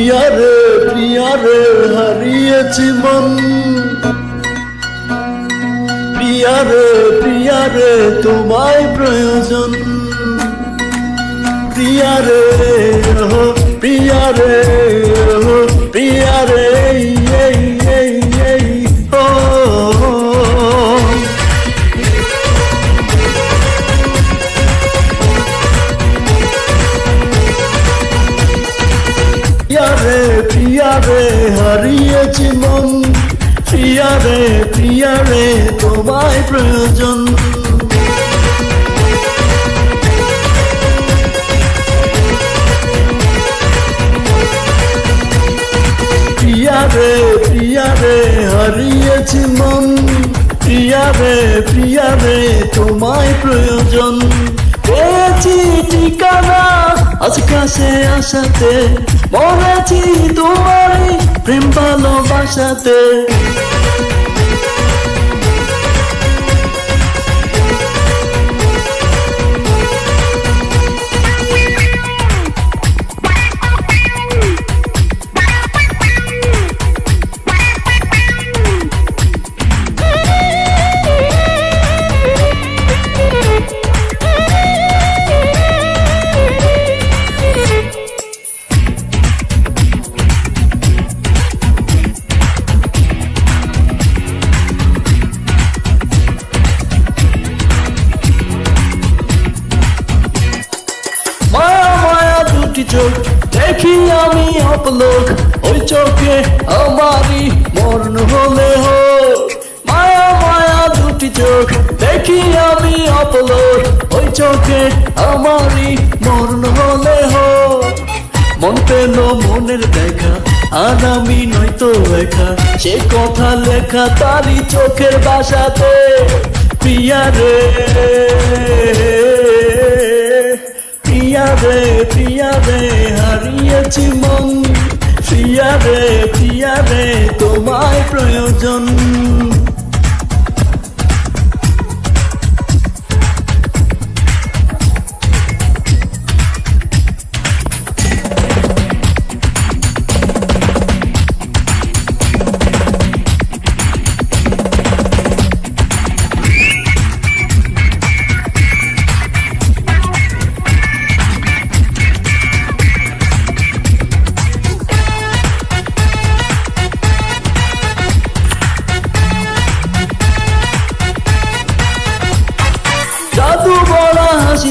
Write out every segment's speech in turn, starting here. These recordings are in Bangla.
প্রিয়ারে প্রিয়ারে হারিয়েছি মন। প্রিয়ারে প্রিয়ারে তোমায় প্রয়োজন। প্রিয়ারে প্রিয়ারে প্রিয়ারে প্রিয়ারে হারিয়েছি মন। প্রিয়ারে প্রিয়ারে তোমায় প্রয়োজন। প্রিয়ারে প্রিয়ারে হারিয়েছি মন। প্রিয়ারে প্রিয়ারে তোমায় প্রয়োজন। পেয়েছি ঠিকানা আজ কাছে আসাতে মরেছি তোমারই প্রেম ভালোবাসাতে। চোখ, দেখি আমি অপলোক। ওই চোখে আমারই মরণ হলে হো মায়া মায়া দুটি চোখ, দেখি আমি অপলোক। ওই চোখে আমারই মরণ হলে হো মন পেল মনের দেখা, আর আমি নয়তো একা। সে কথা লেখা তারই চোখের বাসাতে। প্রিয়ারে প্রিয়ারে প্রিয়ারে হারিয়েছি মন। প্রিয়ারে প্রিয়ারে তোমায় প্রয়োজন।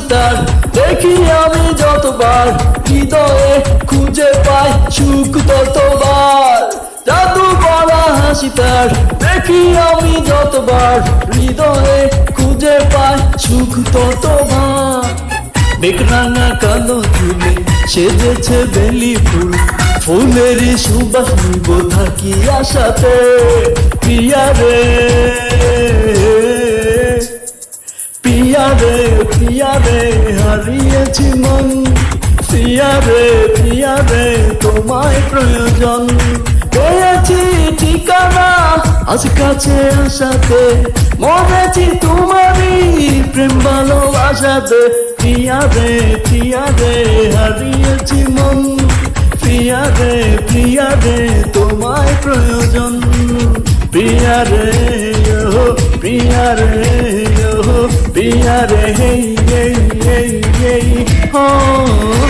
তার। দেখি আমি যতবার হৃদয়ে খুঁজে পাই সুখ ততবার। জাদু বলা হাসি তার। দেখি আমি যতবার হৃদয়ে খুঁজে পাই সুখ ততবার। বেকরানা কালো চুলে সেজেছে বেলি ফুল। ফুলের সুবাস নিব থাকি আশাতে? প্রিয়ারে প্রিয়ারে প্রিয়ারে হারিয়েছি মন। প্রিয়ারে প্রিয়ারে তোমায় প্রয়োজন। পেয়েছি ঠিকানা, আজ কাছে আসাতে। মরেছি তোমারই প্রেম ভালোবাসাতে। প্রিয়ারে প্রিয়ারে হারিয়েছি মন। প্রিয়ারে প্রিয়ারে তোমায় প্রয়োজন। প্রিয়ারে ও প্রিয়ারে ও প্রিয়ারে হেই হেই হেই হেই ও